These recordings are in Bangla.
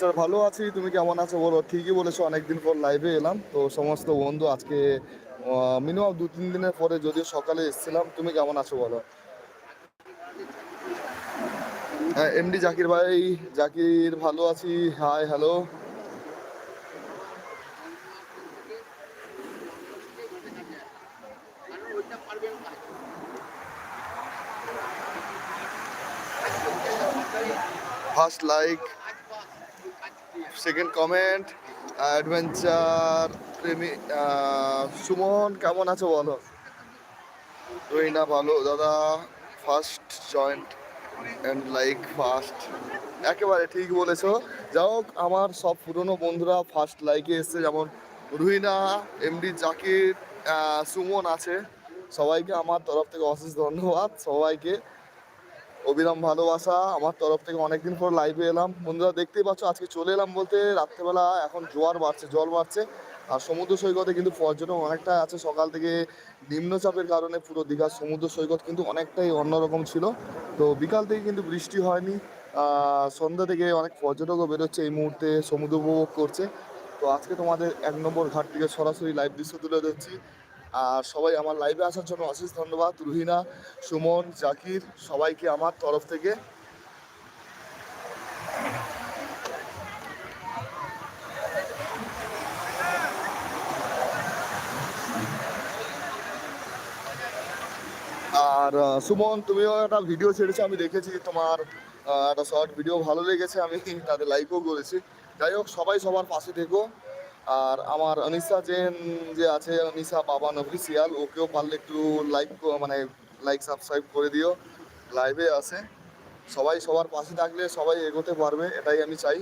সিস্টার ভালো আছি। তুমি কেমন আছো বলো? ঠিকই বলেছ, অনেকদিন পর লাইভে এলাম। তো সমস্ত বন্ধু আজকে মিনিমাম দু তিন দিনের পরে যদিও সকালে এসেছিলাম, তুমি কেমন আছো বলো? হ্যাঁ এমডি জাকির ভাই, জাকির ভালো আছি। Hi hello first like second comment adventure প্রেমী সুমন কেমন আছো বলো? রহিনা ভালো। দাদা first joint and like first একেবারে ঠিক বলেছ। হোক, আমার সব পুরনো বন্ধুরা ফার্স্ট লাইকে এসছে, যেমন রুহিনা এমডি জাকির সুমন আছে। সবাইকে আমার তরফ থেকে অশেষ ধন্যবাদ। সবাইকে অবিরাম ভালোবাসা। আমার তরফ থেকে অনেকদিন পর লাইভে এলাম। বন্ধুরা, দেখতেই পাচ্ছ, আজকে চলে এলাম বলতে রাত্রেবেলা এখন জোয়ার বাড়ছে, জল বাড়ছে। আর সমুদ্র সৈকতে কিন্তু পর্যটন অনেকটা আছে, সকাল থেকে নিম্নচাপের কারণে পুরো দীঘার সমুদ্র সৈকত কিন্তু অনেকটাই অন্যরকম ছিল। তো বিকাল থেকে কিন্তু বৃষ্টি হয়নি। সন্ধ্যা থেকে অনেক পর্যটকও বেরোচ্ছে এই মুহূর্তে, সমুদ্র উপভোগ করছে। তো আজকে তোমাদের এক নম্বর ঘাট থেকে সরাসরি লাইভ দৃশ্য তুলে ধরছি। আর সবাই আমার লাইভে আসার জন্য অশেষ ধন্যবাদ। রুহিনা, সুমন, জাকির, সবাইকে আমার তরফ থেকে। আর সুমন, তুমিও একটা ভিডিও ছেড়েছো, আমি দেখেছি তোমার একটা শর্ট ভিডিও ভালো লেগেছে, আমি তাদের লাইকও করেছি। যাই হোক, সবাই সবার পাশে থেকো। আর আমার অনিসা জেন যে আছে, অনিসা বাবা অফিসিয়াল ওকেও পারলে একটু লাইক মানে লাইক সাবস্ক্রাইব করে দিও। লাইভে আছে। সবাই সবার পাশে থাকলে সবাই এগোতে পারবে, এটাই আমি চাই।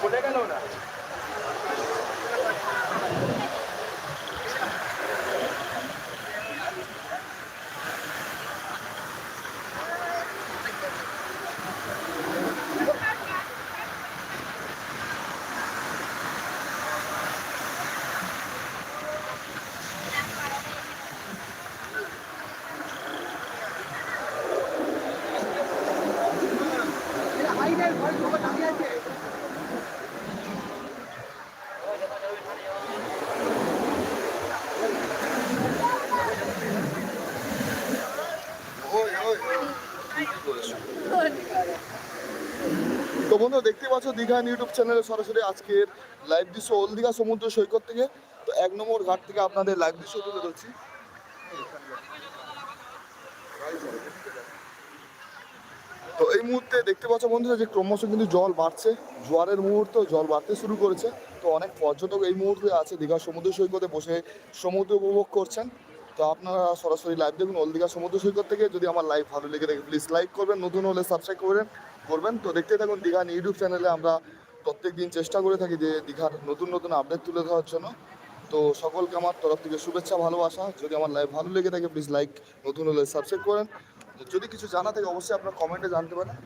ভুলে গেল না ওই ওই ঠিকই বলেছ। তো বন্ধু দেখতে পাচ্ছ দীঘা ইউটিউব চ্যানেলে সরাসরি আজকের লাইভ দৃশ্য ওল দীঘা সমুদ্র সৈকত থেকে। তো এক নম্বর ঘাট থেকে আপনাদের লাইভ দৃশ্য তুলে ধরছি। তো এই মুহূর্তে দেখতে পাচ্ছ বন্ধুরা যে ক্রমশ কিন্তু জল বাড়ছে, জোয়ারের মুহূর্তে, জল বাড়তে শুরু করেছে। তো অনেক পর্যটক এই মুহূর্তে আছে, দীঘা সমুদ্র সৈকতে বসে সমুদ্র উপভোগ করছেন। তো আপনারা সরাসরি লাইভ দেখুন ওল দীঘা সমুদ্র সৈকত থেকে। যদি আমার লাইভ ভালো লেগে থাকে প্লিজ লাইক করবেন, নতুন হলে সাবস্ক্রাইব করবেন। করবেন। তো দেখতে থাকুন দীঘা ইউটিউব চ্যানেলে আমরা প্রত্যেক দিন চেষ্টা করে থাকি যে দীঘার নতুন নতুন আপডেট তুলে ধরার জন্য। তো সকলকে আমার তরফ থেকে শুভেচ্ছা, ভালোবাসা। যদি আমার লাইভ ভালো লেগে থাকে প্লিজ লাইক নতুন হলে সাবস্ক্রাইব করেন। যদি কিছু জানা থাকে, অবশ্যই আপনার কমেন্টে জানতে পারেন।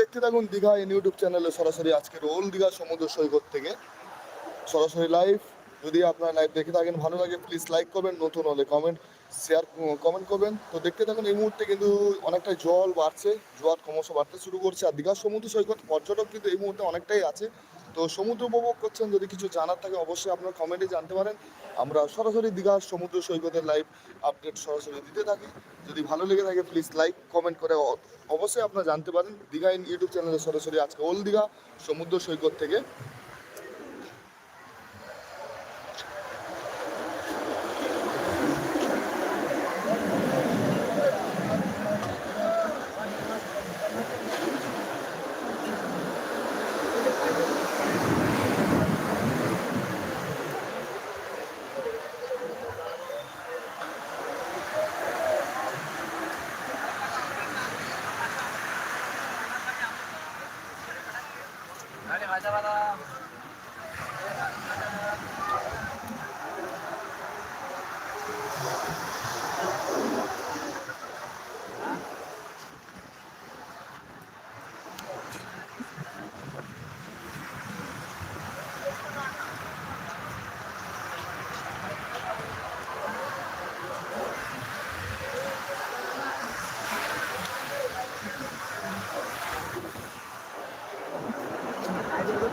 দেখতে থাকুন দীঘা ইন ইউটিউব চ্যানেলে সরাসরি আজকের ওল দীঘা সমুদ্র সৈকত থেকে। সরাসরি লাইভ যদি আপনারা লাইভ দেখে থাকেন, ভালো লাগে প্লিজ লাইক করবেন, নতুন হলে কমেন্ট শেয়ার কমেন্ট করবেন। তো দেখতে থাকুন এই মুহূর্তে কিন্তু অনেকটা জল বাড়ছে, জোয়ার ক্রমশ বাড়তে শুরু করছে। আর দীঘা সমুদ্র সৈকত পর্যটক কিন্তু এই মুহূর্তে অনেকটাই আছে। তো সমুদ্র উপভোগ করছেন, যদি কিছু জানার থাকে অবশ্যই আপনার কমেন্টে জানতে পারেন। আমরা সরাসরি দীঘার সমুদ্র সৈকতের লাইভ আপডেট সরাসরি দিতে থাকি। যদি ভালো লেগে থাকে প্লিজ লাইক কমেন্ট করে অবশ্যই আপনারা জানতে পারেন। দীঘা ইন ইউটিউব চ্যানেলে সরাসরি আজকে ওল দীঘা সমুদ্র সৈকত থেকে।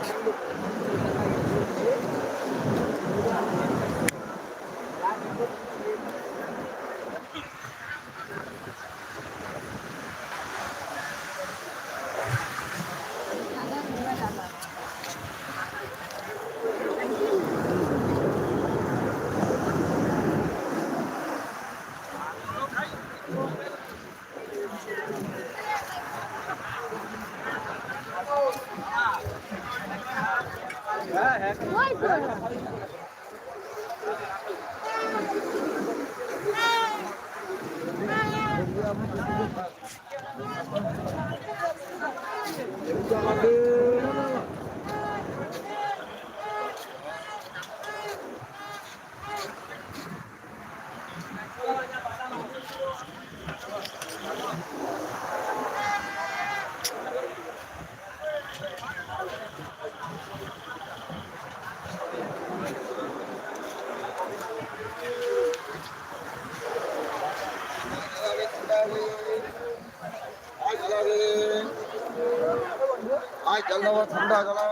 Gracias. ঠান্ডা গলা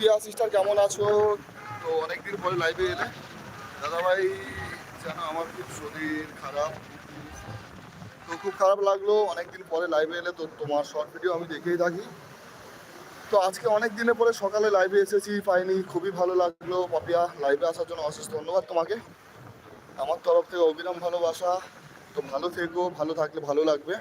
পাপিয়া সিস্টার কেমন আছো? তো অনেকদিন পরে লাইভে এলে। দাদাভাই, যেন আমার খুব শরীর খারাপ। তো খুব খারাপ লাগল, অনেকদিন পরে লাইভে এলে। তো তোমার শর্ট ভিডিও আমি দেখেই থাকি। তো আজকে অনেক দিনের পরে সকালে লাইভে এসেছি পাইনি খুবই ভালো লাগল। পাপিয়া লাইভে আসার জন্য অশেষ ধন্যবাদ তোমাকে। আমার তরফ থেকে অবিরাম ভালোবাসা। তো ভালো থেকো, ভালো থাকলে ভালো লাগবে।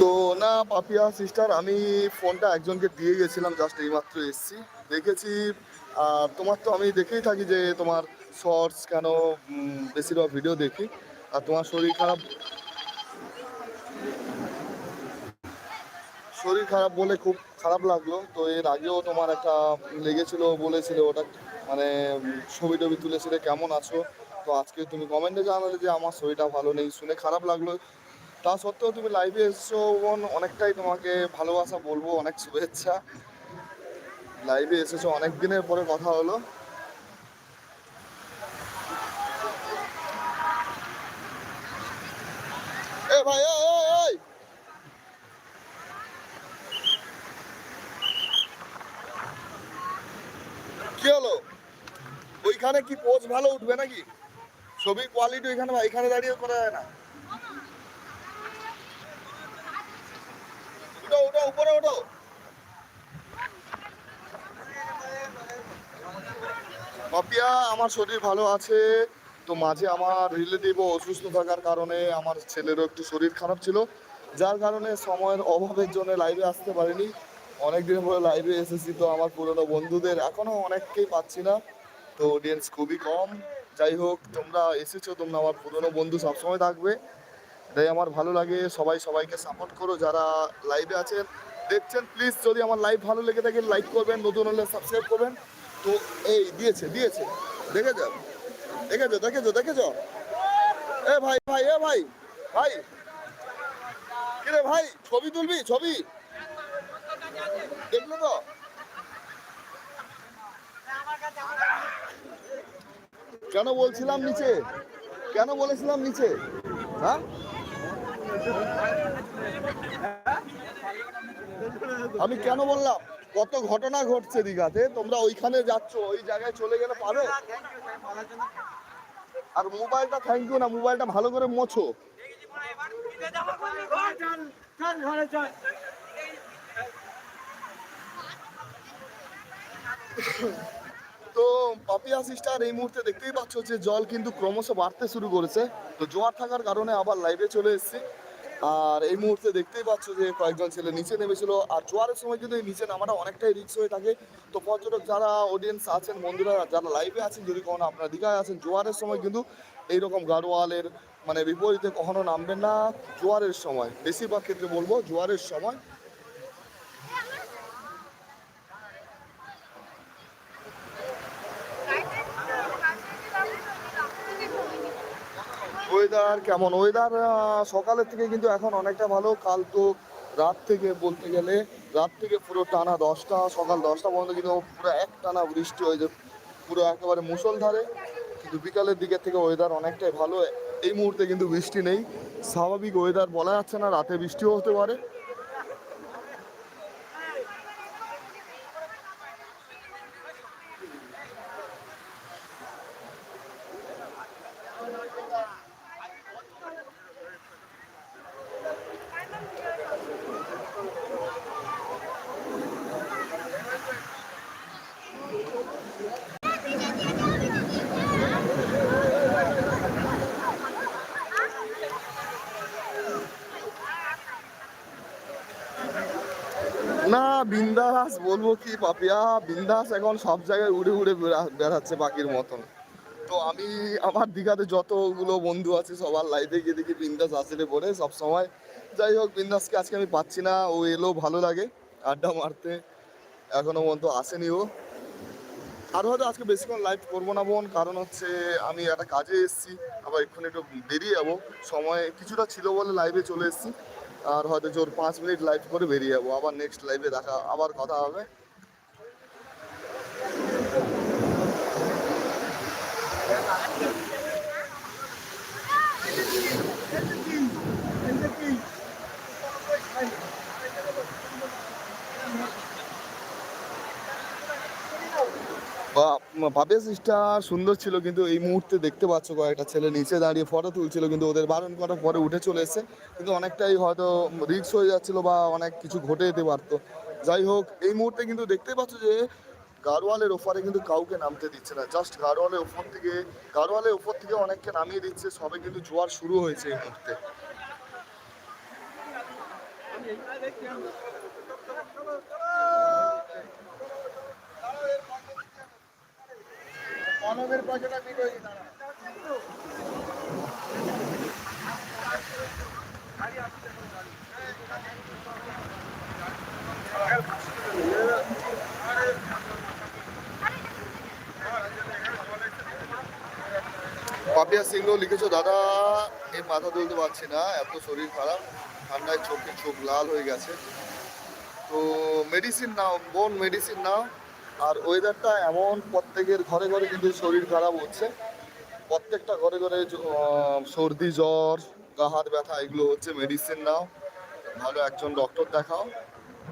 তো না, পাপিয়া সিস্টার আমি ফোনটা একজনকে দিয়ে গেছিলাম জাস্ট এইমাত্র এসেছি। দেখেছি তোমার তো আমি দেখেই থাকি যে তোমার শর্টস কেন বেশিরভাগ ভিডিও দেখি, আর তোমার শরীর খারাপ শরীর খারাপ বলে খুব খারাপ লাগল। তো এর আগেও তোমার একটা লেগেছিল, বলেছিল ওটা মানে ছবি টবি তুলেছিলে, কেমন আছো? তো আজকে তুমি কমেন্টে জানালে যে আমার শরীরটা ভালো নেই, শুনে খারাপ লাগল। তা সত্ত্বেও তুমি লাইভে এসছো, বোন, অনেকটাই তোমাকে ভালোবাসা বলব, অনেক শুভেচ্ছা। লাইভে এসেছ, অনেক দিনের পরে কথা হলো। এ ভাই। কি হলো? ওইখানে কি পোজ ভালো উঠবে নাকি? ছবির কোয়ালিটি ওইখানে এখানে দাঁড়িয়ে করা যায় না উঠো উঠো উপরে উঠো পাপিয়া আমার শরীর ভালো আছে। তো মাঝে আমার রিলেটিভও অসুস্থ থাকার কারণে আমার ছেলেরও একটু শরীর খারাপ ছিল, যার কারণে সময়ের অভাবের জন্য লাইভে আসতে পারিনি। অনেকদিন পরে লাইভে এসেছি, তো আমার পুরনো বন্ধুদের এখনও অনেককেই পাচ্ছি না। তো অডিয়েন্স খুবই কম। যাই হোক, তোমরা এসেছ, তোমরা আমার পুরনো বন্ধু সবসময় থাকবে। তাই আমার ভালো লাগে, সবাই সবাইকে সাপোর্ট করো, যারা লাইভে আছেন, দেখছেন প্লিজ যদি আমার লাইভ ভালো লেগে থাকে লাইক করবেন, নতুন হলে সাবস্ক্রাইব করবেন। তো এই, দিয়েছে দিয়েছে, দেখে যাও দেখেছ দেখেছ দেখেছ এ ভাই ভাই, এ ভাই ভাই। কিরে ভাই, ছবি তুলবি, ছবি? দেখল তো? কেন বলছিলাম নিচে? কেন বলেছিলাম নিচে? হ্যাঁ? আমি কেন বললাম? কত ঘটনা ঘটছে দীঘাতে, তোমরা ওইখানে যাচ্ছ, ওই জায়গায় চলে গেলে পাবে আর মোবাইলটা থ্যাংক ইউ না, মোবাইলটা ভালো করে মোছো। তো পাপিয়া সিস্টার এই মুহূর্তে দেখতেই পাচ্ছ যে জল কিন্তু ক্রমশ বাড়তে শুরু করেছে। তো জোয়ার থাকার কারণে আবার লাইভে চলে এসেছি। আর এই মুহূর্তে দেখতেই পাচ্ছ যে কয়েকজন ছেলে নিচে নেমেছিল। আর জোয়ারের সময় কিন্তু এই নিচে নামাটা অনেকটাই রিক্স হয়ে থাকে। তো পর্যটক যারা অডিয়েন্স আছেন, বন্ধুরা যারা লাইভে আছেন, যদি কখনো আপনার দীঘায় আছেন, জোয়ারের সময় কিন্তু এইরকম গাড়োয়ালের মানে বিপরীতে কখনো নামবেন না। জোয়ারের সময়, বেশিরভাগ ক্ষেত্রে বলব জোয়ারের সময় ওয়েদার কেমন? ওয়েদার সকালের থেকে কিন্তু এখন অনেকটা ভালো। কাল তো রাত থেকে বলতে গেলে, রাত থেকে পুরো টানা দশটা, সকাল দশটা পর্যন্ত কিন্তু পুরো এক টানা বৃষ্টি হয়েছে পুরো একেবারে মুষলধারে। কিন্তু বিকালের দিকের থেকে ওয়েদার অনেকটাই ভালো। এই মুহূর্তে কিন্তু বৃষ্টি নেই। স্বাভাবিক ওয়েদার বলা যাচ্ছে না, রাতে বৃষ্টিও হতে পারে না বিন্দাস বলব কি, পাপিয়া, বিন্দাস এখন সব জায়গায় উড়ে উড়ে বেড়া- বেড়াচ্ছে পাখির মতন। তো আমি আমার দীঘাতে যতগুলো বন্ধু আছে সবার লাইফে গিয়ে দেখি বিন্দাস আসলে পড়ে সব সময়। যাই হোক, বিন্দাসকে আজকে আমি পাচ্ছি না, ও এলো, ভালো লাগে আড্ডা মারতে। এখনও পর্যন্ত আসেনি ও। আর হয়তো আজকে বেশিক্ষণ লাইভ করব না বোন, কারণ হচ্ছে আমি একটা কাজে এসেছি, আবার এক্ষুনি একটু বেরিয়ে যাব। সময় কিছুটা ছিল বলে লাইভে চলে এসেছি। আর হয়তো জোর পাঁচ মিনিট লাইভ করে বেরিয়ে যাব। আবার নেক্সট লাইভে দেখা, আবার কথা হবে। ভাবে সিস্টার সুন্দর ছিল, কিন্তু এই মুহূর্তে দেখতে পাচ্ছ কয়েকটা ছেলে নিচে দাঁড়িয়ে ফটো তুলছিল, কিন্তু ওদের বারণ করার পরে উঠে চলে এসেছে। কিন্তু অনেকটাই হয়তো রিক্স হয়ে যাচ্ছিল বা অনেক কিছু ঘটে যেতে পারতো। যাই হোক, এই মুহূর্তে কিন্তু দেখতেই পাচ্ছ যে গাড়োয়ালের ওপারে কিন্তু কাউকে নামতে দিচ্ছে না। জাস্ট গাড়োয়ালের ওপর থেকে গাড়োয়ালের ওপর থেকে অনেককে নামিয়ে দিচ্ছে, সবে কিন্তু জোয়ার শুরু হয়েছে এই মুহূর্তে। মানবের ভিডিও পাপিয়া সিংহ লিখেছো, দাদা, এই মাথা তুলতে পারছি না, এত শরীর খারাপ, ঠান্ডায় চোখে চোখ লাল হয়ে গেছে। তো মেডিসিন নাও বোন মেডিসিন নাও। আর ওয়েদারটা এমন প্রত্যেকের ঘরে ঘরে কিন্তু শরীর খারাপ হচ্ছে। প্রত্যেকটা ঘরে ঘরে সর্দি, জ্বর, গা, হাত ব্যথা, এগুলো হচ্ছে মেডিসিন নাও। ভালো একজন ডক্টর দেখাও।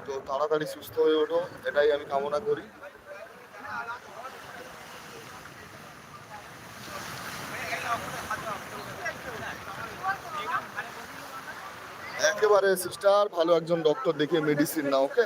তো তাড়াতাড়ি সুস্থ হয়ে ওঠো, এটাই আমি কামনা করি। একেবারে সিস্টার ভালো একজন ডক্টর দেখে মেডিসিন নাও ওকে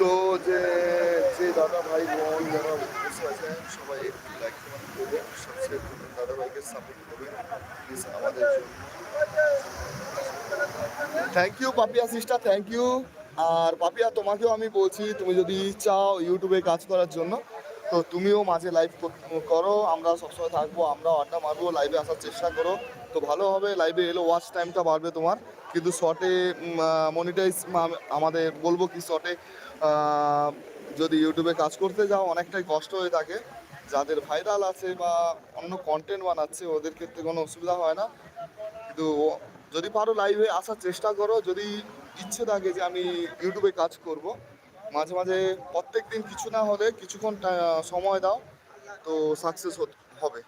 তো যে যে দাদা ভাই বোন যারা বসে আছেন সবাই একটু লাইক করবেন সাবস্ক্রাইব করবেন দাদা ভাইকে thank you Papiya sister thank you আর পাপিয়া, তোমাকেও আমি বলছি, তুমি যদি চাও ইউটিউবে কাজ করার জন্য, তো তুমিও মাঝে লাইভ করো। আমরা সবসময় থাকব, আমরা আড্ডা মারবো লাইভে আসার চেষ্টা করো। তো ভালো হবে লাইভে এলে ওয়াচ টাইমটা বাড়বে তোমার। কিন্তু শর্টে মনিটাইজ আমাদের, বলব কি শর্টে যদি ইউটিউবে কাজ করতে যাও, অনেকটাই কষ্ট হয়ে থাকে। যাদের ভাইরাল আছে বা অন্য কন্টেন্ট বানাচ্ছে, ওদের ক্ষেত্রে কোনো অসুবিধা হয় না। কিন্তু যদি পারো লাইভে আসার চেষ্টা করো, যদি ইচ্ছে থাকে যে আমি ইউটিউবে কাজ করব, মাঝে মাঝে প্রত্যেক দিন কিছু না হলে কিছুক্ষণ সময় দাও, তো সাকসেস হবে।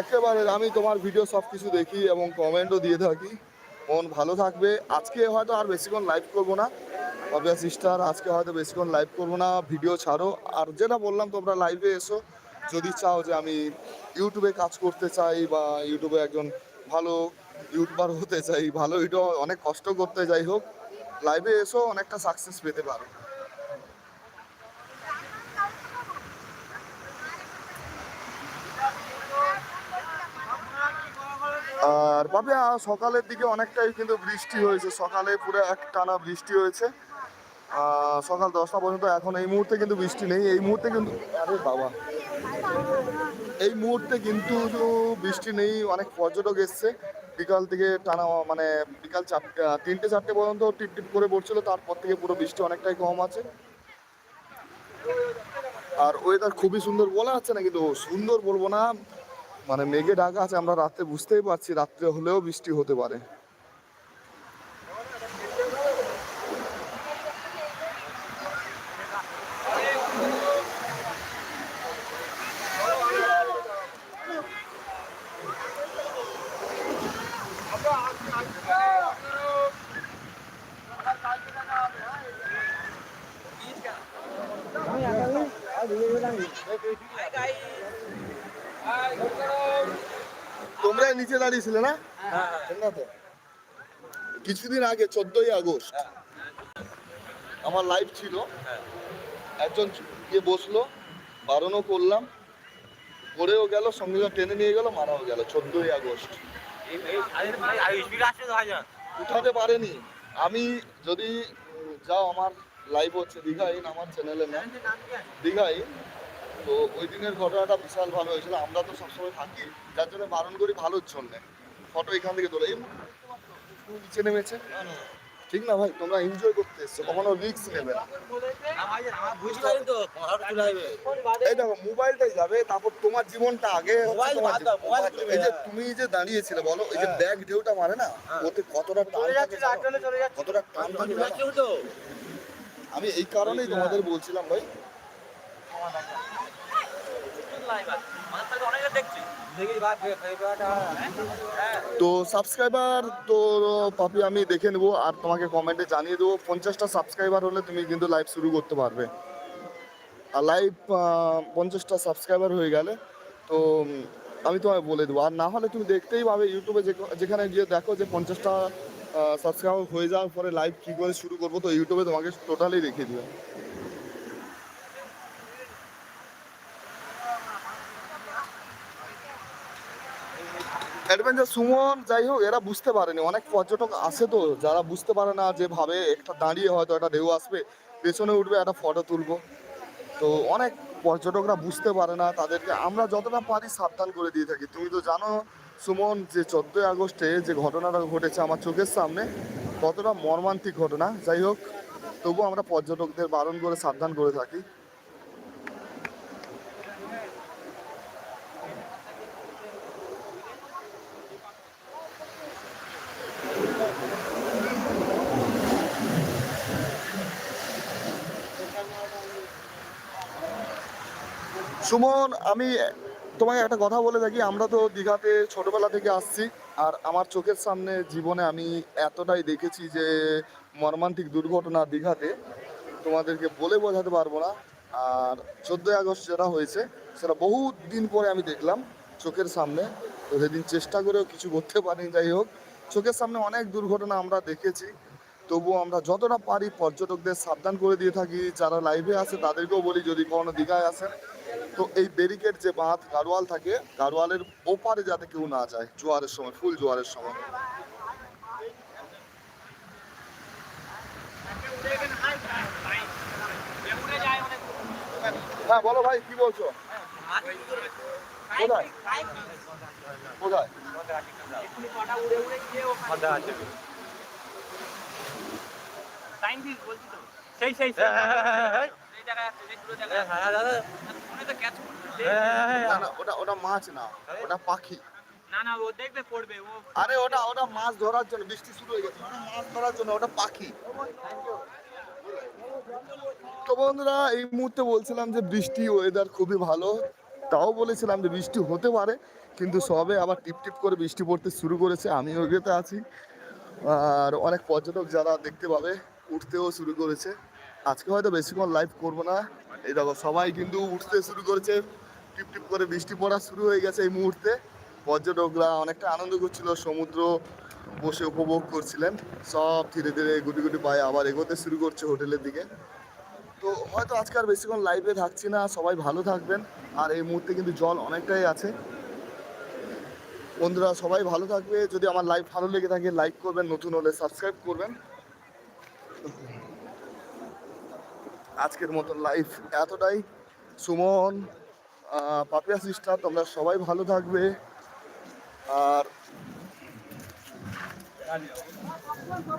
একেবারে আমি তোমার ভিডিও সব কিছু দেখি এবং কমেন্টও দিয়ে থাকি। মন ভালো থাকবে। আজকে হয়তো আর বেশিক্ষণ লাইভ করব না। অবিয়া সিস্টার আজকে হয়তো বেশিক্ষণ লাইভ করব না। ভিডিও ছাড়ো। আর যেটা বললাম, তোমরা লাইভে এসো। যদি চাও যে আমি ইউটিউবে কাজ করতে চাই বা ইউটিউবে একজন ভালো ইউটিউবার হতে চাই, ভালো ভিডিও অনেক কষ্ট করতে যাই হোক লাইভে এসো, অনেকটা সাকসেস পেতে পারো। আর আ- সকালের দিকে অনেকটাই কিন্তু বৃষ্টি হয়েছে। সকালে পুরো এক টানা বৃষ্টি হয়েছে। সকাল দশটা পর্যন্ত এখন এই মুহূর্তে কিন্তু বৃষ্টি নেই। এই মুহূর্তে কিন্তু আরে বাবা। এই মুহূর্তে কিন্তু বৃষ্টি নেই, অনেক পর্যটক এসছে। বিকাল থেকে টানা মানে বিকাল চারটে তিনটে, চারটে পর্যন্ত টিপ টিপ করে পড়ছিল। তারপর থেকে পুরো বৃষ্টি অনেকটাই কম আছে। আর ওয়েদার খুবই সুন্দর। বলা যাচ্ছে না কিন্তু সুন্দর বলব না। মানে মেঘে ঢাকা আছে আমরা রাতে বুঝতেই পারছি রাত্রে হলেও বৃষ্টি হতে পারে। নিচে দাঁড়িয়েছিলে না ঠিক না? কিছুদিন আগে চোদ্দই আগস্ট আমার লাইভ ছিল। একজন গিয়ে বসল বারণও করলাম পড়েও গেল সঙ্গে সঙ্গে টেনে নিয়ে গেল মারাও গেল চোদ্দই আগস্ট। উঠাতে পারেনি। আমি যদি যাও আমার লাইভ হচ্ছে দীঘায় আমার চ্যানেলে না দীঘায় তো ওই দিনের ঘটনাটা বিশাল ভালো হয়েছিল। আমরা তো সবসময় থাকি যার জন্য বারণ করি ভালোর জন্য। ফটো এখান থেকে তোলে। এই নিচে নেমেছে? ঠিক না ভাই? তোমরা এনজয় করতে এসছো। কখনো রিস্ক নেবে না। এই দেখো মোবাইলটাই যাবে তারপর তোমার জীবনটা আগে এই যে হ্যাঁ। তুমি যে দাঁড়িয়েছিলে বলো এই যে ব্যাগ ঢেউটা মারে না ওতে কতটা টান কতটা টান আমি এই কারণেই তোমাদের বলছিলাম ভাই। তো সাবস্ক্রাইবার তো পাপি, আমি দেখে নেব আর তোমাকে কমেন্টে জানিয়ে দেবো। পঞ্চাশটা সাবস্ক্রাইবার হলে তুমি কিন্তু লাইভ শুরু করতে পারবে। আর লাইভ পঞ্চাশটা সাবস্ক্রাইবার হয়ে গেলে, তো আমি তোমায় বলে দেবো। আর না হলে তুমি দেখতেই পাবে ইউটিউবে যেখানে গিয়ে দেখো যে পঞ্চাশটা সাবস্ক্রাইবার হয়ে যাওয়ার পরে লাইভ কী করে শুরু করব, তো ইউটিউবে তোমাকে টোটালি দেখিয়ে দিবে। অ্যাডভেঞ্চার সুমন, যাই হোক, এরা বুঝতে পারেনি। অনেক পর্যটক আসে তো, যারা বুঝতে পারে না যে ভাবে একটা দাঁড়িয়ে হয়তো একটা ঢেউ আসবে, পেছনে উঠবে, একটা ফটো তুলবো। তো অনেক পর্যটকরা বুঝতে পারে না তাদেরকে। আমরা যতটা পারি সাবধান করে দিয়ে থাকি। তুমি তো জানো, সুমন, যে চোদ্দোই আগস্টে যে ঘটনাটা ঘটেছে আমার চোখের সামনে, কতটা মর্মান্তিক ঘটনা। যাই হোক তবু আমরা পর্যটকদের বারণ করে সাবধান করে থাকি। সুমন, আমি তোমাকে একটা কথা বলে থাকি, আমরা তো দীঘাতে ছোটবেলা থেকে আসছি, আর আমার চোখের সামনে জীবনে আমি এতটাই দেখেছি যে মর্মান্তিক দুর্ঘটনা দীঘাতে, তোমাদেরকে বলে বোঝাতে পারব না। আর চোদ্দোই আগস্ট যেটা হয়েছে, সেটা বহু দিন পরে আমি দেখলাম চোখের সামনে। তো সেদিন চেষ্টা করেও কিছু করতে পারিনি, যাই হোক। চোখের সামনে অনেক দুর্ঘটনা আমরা দেখেছি, তবুও আমরা যতটা পারি পর্যটকদের সাবধান করে দিয়ে থাকি। যারা লাইভে আসে তাদেরকেও বলি, যদি কখনো দীঘায় আসেন তো এই ব্যারিকেড যে বাঁধ গাড়োয়াল থাকে গাড়োয়ালের ওপারে যাতে কেউ না যায় জোয়ারের সময় ফুল জোয়ারের সময়। হ্যাঁ বলো ভাই কি বলছো? কোথায়? কোথায়? টাইম দিস বলছি তো। সেই সেই ওটা ওটা মাছ না ওটা পাখি। না না ও দেখবে পড়বে ও আরে ওটা ওটা মাছ ধরার জন্য বৃষ্টি শুরু হয়ে গেছে ওটা মাছ ধরার জন্য ওটা পাখি। তো বন্ধুরা এই মুহূর্তে বলছিলাম যে বৃষ্টি ওয়েদার খুবই ভালো। তাও বলেছিলাম যে বৃষ্টি হতে পারে কিন্তু সবে আবার টিপ টিপ করে বৃষ্টি পড়তে শুরু করেছে আমি ওইতে আছি। আর অনেক পর্যটক যারা দেখতে পাবে উঠতেও শুরু করেছে। আজকে হয়তো বেশিক্ষণ লাইভ করব না। এই দেখো, সবাই কিন্তু উঠতে শুরু করেছে। টিপ টিপ করে বৃষ্টি পড়া শুরু হয়ে গেছে এই মুহূর্তে। পর্যটকরা অনেকটা আনন্দ করছিল, সমুদ্র বসে উপভোগ করছিলেন। সব ধীরে ধীরে গুটি গুটি পায়ে আবার এগোতে শুরু করছে হোটেলের দিকে। তো হয়তো আজকে আর বেশিক্ষণ লাইভে থাকছি না, সবাই ভালো থাকবেন। আর এই মুহূর্তে কিন্তু জল অনেকটাই আছে। বন্ধুরা, সবাই ভালো থাকবে। যদি আমার লাইভ ভালো লেগে থাকে লাইক করবেন, নতুন হলে সাবস্ক্রাইব করবেন। আজকের মতো লাইফ এতটাই। সুমন পাপিয়া সিস্টার তোমরা সবাই ভালো থাকবে। আর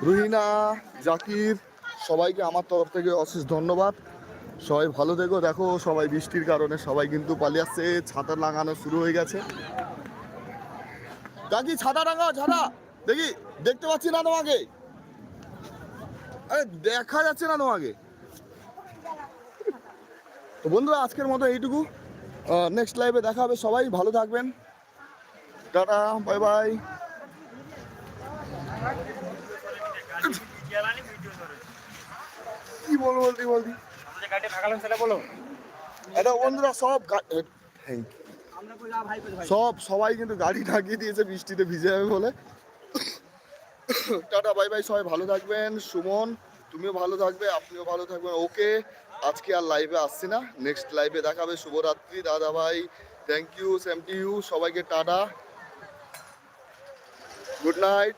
রুহিনা, জাকির, সবাইকে আমার তরফ থেকে অশেষ ধন্যবাদ। সবাই ভালো থেকো। দেখো, সবাই বৃষ্টির কারণে সবাই কিন্তু পালিয়ে আসছে। ছাতা লাগানো শুরু হয়ে গেছে। কাকি ছাতা টাঙাও ছাতা। দেখি, দেখতে পাচ্ছি না তোমাকে। আরে, দেখা যাচ্ছে না তোমাকে। তো বন্ধুরা, আজকের মতো এইটুকু। নেক্সট লাইভে দেখা হবে। সবাই ভালো থাকবেন। টাটা বাই বাই কি বলব, বলতে, বলতি। এটা বন্ধুরা, সব সব, সবাই কিন্তু গাড়ি ঢাকিয়ে দিয়েছে, বৃষ্টিতে ভিজে যাবে বলে। টাটা বাই বাই সবাই ভালো থাকবেন। সুমন, তুমিও ভালো থাকবে, আপনিও ভালো থাকবেন। ওকে। আজকে আর লাইভে আসছি না। নেক্সট লাইভে দেখাবে। শুভরাত্রি দাদা ভাই thank you same to you সবাইকে টাটা। Good night